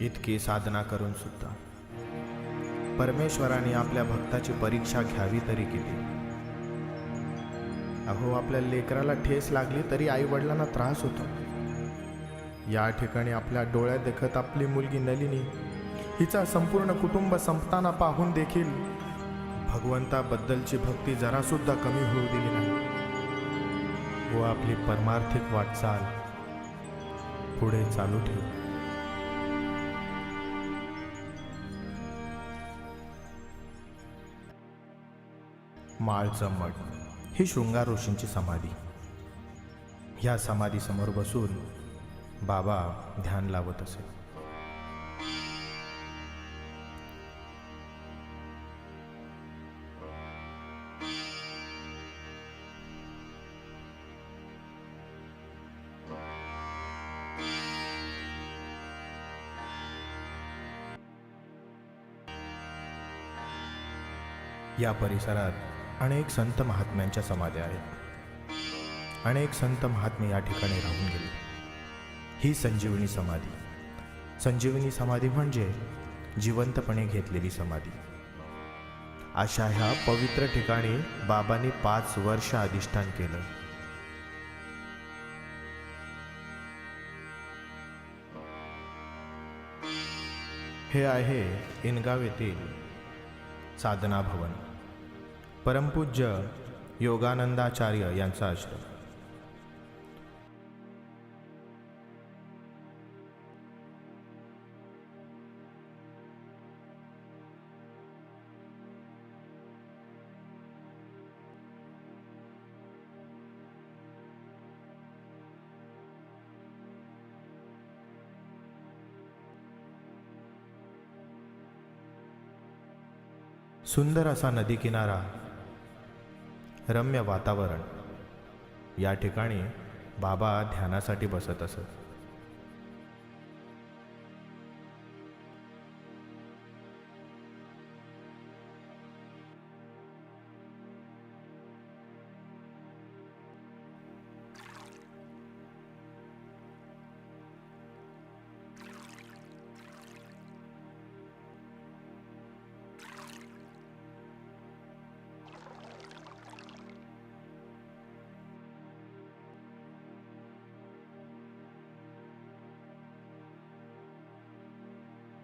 इतकी साधना करून सुद्धा. परमेश्वराने आपल्या भक्ताची परीक्षा घ्यावी तरी किती. अहो आपल्या लेकराला ठेस लागली तरी आई वडिलांना त्रास होतो. या ठिकाणी आपल्या डोळ्यात देखत आपली मुलगी नलिनी हिचा संपूर्ण कुटुंब संपताना पाहून देखील भगवंताबद्दलची भक्ती जरासुद्धा कमी होऊ दिली नाही. व आपली परमार्थिक वाटचाल पुढे चालू ठेवली माळचं मठ ही शृंगार ऋषींची समाधी. ह्या समाधीसमोर बसून बाबा ध्यान लावत असे. या परिसरात अनेक संत महात्म्यांच्या समाध्या आहेत अनेक संत महात्मे या ठिकाणी राहून गेले. ही संजीवनी समाधी. संजीवनी समाधी म्हणजे जिवंतपणे घेतलेली समाधी. अशा ह्या पवित्र ठिकाणी बाबांनी पाच वर्ष अधिष्ठान केलं. हे आहे इनगाव येथील साधना भवन. परमपूज्य योगानंदाचार्य यांचा आश्रम सुंदर असा नदी किनारा रम्य वातावरण. या ठिकाणी बाबा ध्यानासाठी बसत असत.